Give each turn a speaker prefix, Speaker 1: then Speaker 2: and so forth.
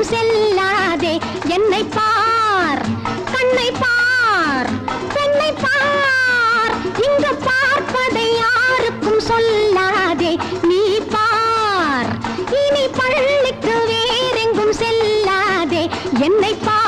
Speaker 1: எங்கும் செல்லாதே. என்னை பார் கண்ணை பார் பெண்ணை பார். இங்கு பார்ப்பதை யாருக்கும் சொல்லாதே. நீ பார் இனி பள்ளிக்கு வேறெங்கும் செல்லாதே. என்னை பார்